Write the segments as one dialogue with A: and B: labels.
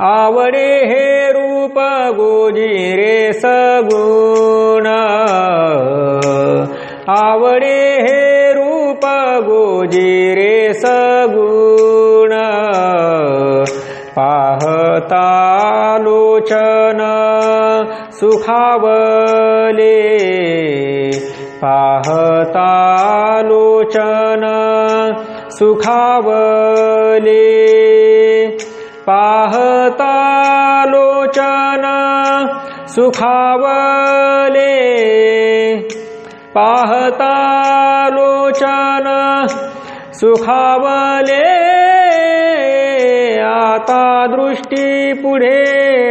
A: आवडे हे रूप गोजिरे सगुण. आवडे हे रूप गोजिरे सगुण. पाहता लोचन सुखावले. पाहता लोचन सुखावले. पाहता लोचन सुखावले पाहता लोचन सुखावले आता दृष्टी पुढे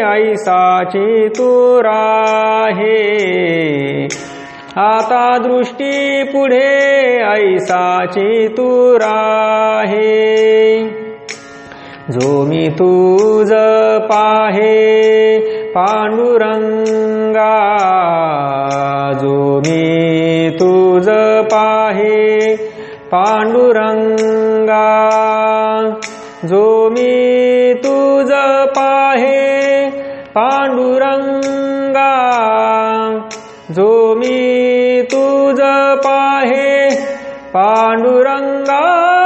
A: ऐसाची तुराहे आता दृष्टी पुढे ऐसाची तुराहे जो मी तुझ पाहे पांडुरंगा जो मी तुझ पाहे पांडुरंगा जो मी तुझ पाहे पांडुरंगा जो मी तुझ पाहे पांडुरंगा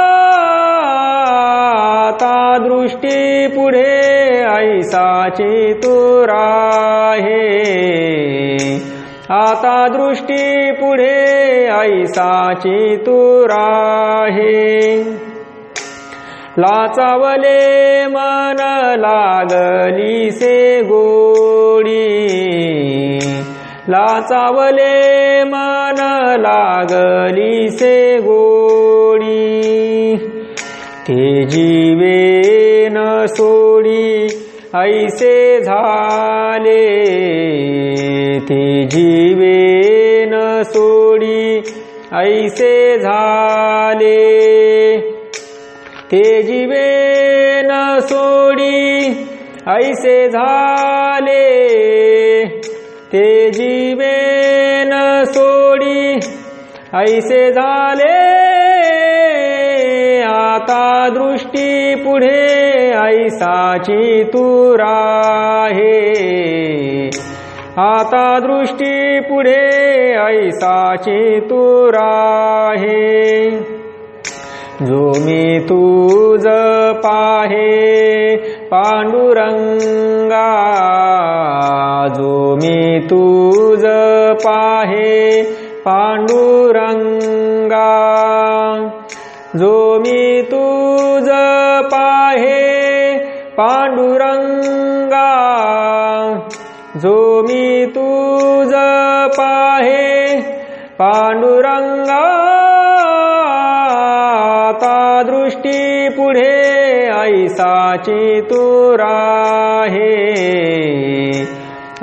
A: नामाची तुरा हे आता दृष्टी पुढे ऐसाची तुरा हे लाचावले मन लागली से गोडी. लाचावले मन लागली से गोडी. ते जीवे न सोडी. ऐसे झाले ते जीवे न सोडी. ऐसे झाले ते जीवे न सोडी. ऐसे झाले ते जीवे न सोडी. ऐसे झाले आता दृष्टी पुढे ऐसाची तुराहे. आता दृष्टी पुढे ऐसाची तुराहे. जो मी तुझ पाहे पांडुरंगा जो मी तुझ पाहे पांडुरंगा जो मी तुझ पाहे पांडुरंगा जो मी तुझ पाहे पांडुरंगा आता दृष्टी पुढे ऐसाची तुराहे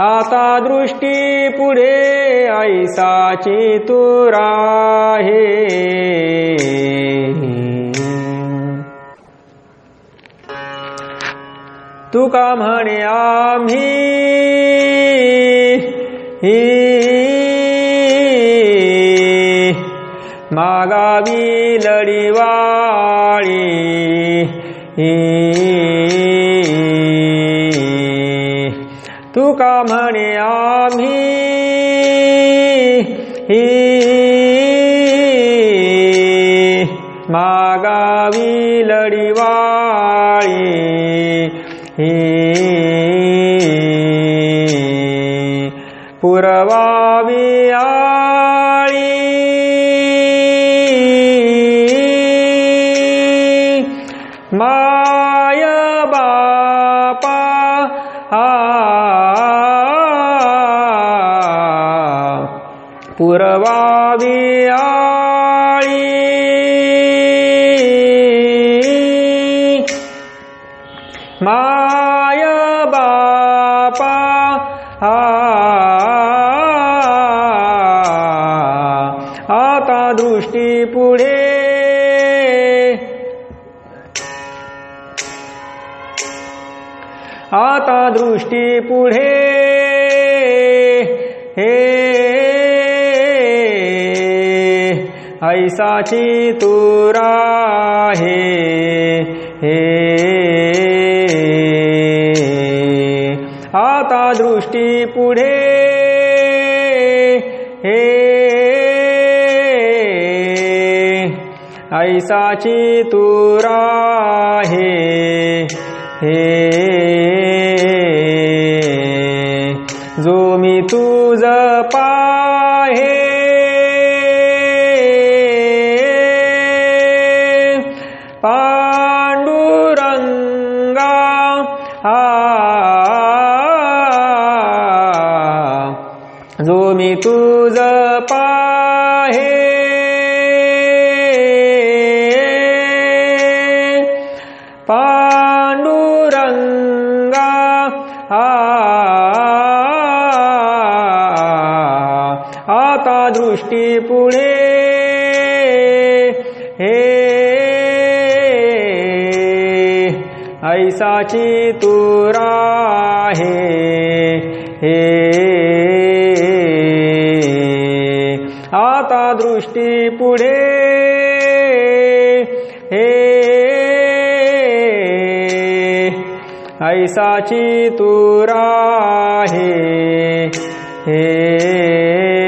A: आता दृष्टी पुढे ऐसाची तुराहे तुका म्हणे आम्ही? मागावी लढीवाळी. तुका म्हणे आम्ही? புறவாவியாழி. மாயபாபா. புறவாவியாழி. மாயபாபா. आता दृष्टी पुढे आता दृष्टी पुढे हे। ऐसाची तुरा हे हे। आता दृष्टी पुढे हे। ऐसाची तुरा हे हे आता दृष्टी पुढे हे। ऐसाची तुरा हे हे। आता दृष्टी पुढे हे। ऐसाची तुरा हे हे।